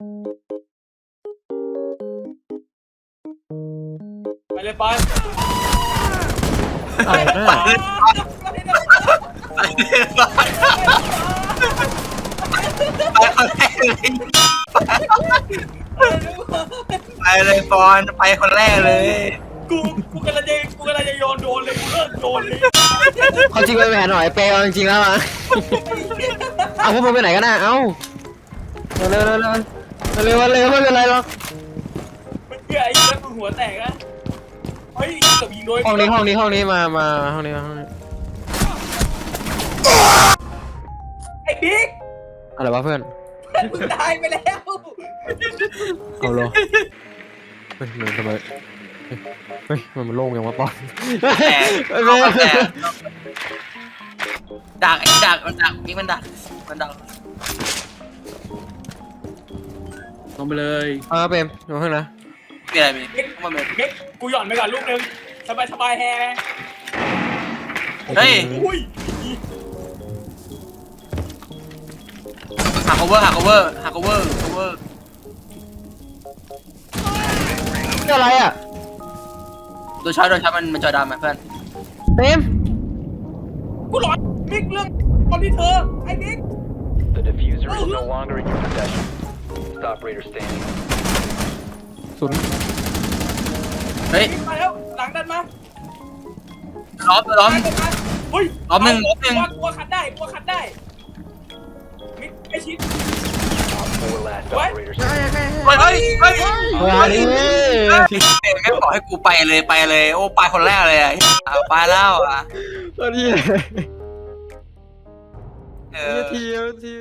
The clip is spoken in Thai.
ไปเลยไปอะไรนะไปเลยปอนไปคนแรกเลย กูกูกำลังจะกูกำลังจะโยนโดนเลยกูเลิกโดนเลยควาจริงไปแผนหน่อยเปย์เอาจริงๆแล้วมาเอาพวกมึงไปไหนกันน่ะเอ้าเร็วเร็วเร็ว เร็วเร็วไม่เป็นไรหรอกมันเพื่อไอ้เหี้ยมึงหัวแตกอะเฮ้ยเกือบยิงโดนห้องนี้ห้องนี้ห้องนี้มามาห้องนี้มาห้องนี้ไอ้บิ๊กอะไรวะเพื่อนมึงตายไปแล้วเอาโลเฮ้ยมันทำไมเฮ้ยมันมันโล่งยังวะปอนแต่เฮ้ยแต่ดักไอ้ดักมันดักนี่มันดักมันดัก ลงไปเลยเอาเปรมดูข้างนะมีอะไรมีมันเป็นบิ๊กกูหย่อนไปก่อนลูกนึงสบายสบายแฮเฮ้ยอุ้ยหัก cover หัก cover หัก cover cover นี่อะไรอะโดนช็อตโดนช็อตมันมันจอดำอะเพื่อนเปรมกูหลอนบิ๊กเรื่องตอนที่เธอไอ้บิ๊ก The diffuser is no longer in your possession. Stop Raider standing. ศูนย์เฮ้ยบิ๊กมาแล้วหลังดันมาล้อมล้อม ดันมาเฮ้ยรอบหนึ่งรอบหนึ่ง กลัวกลัวขัดได้กลัวขัดได้บิ๊กไอ้ชิด Four last What? operators. เฮ้ยเฮ้ยเฮ้ยมาดิไม่บอกให้กูไปเลยไปเลย โอ้ไปคนแรกเลยอะเอาไปแล้วอะมาดิเอเออ ทีที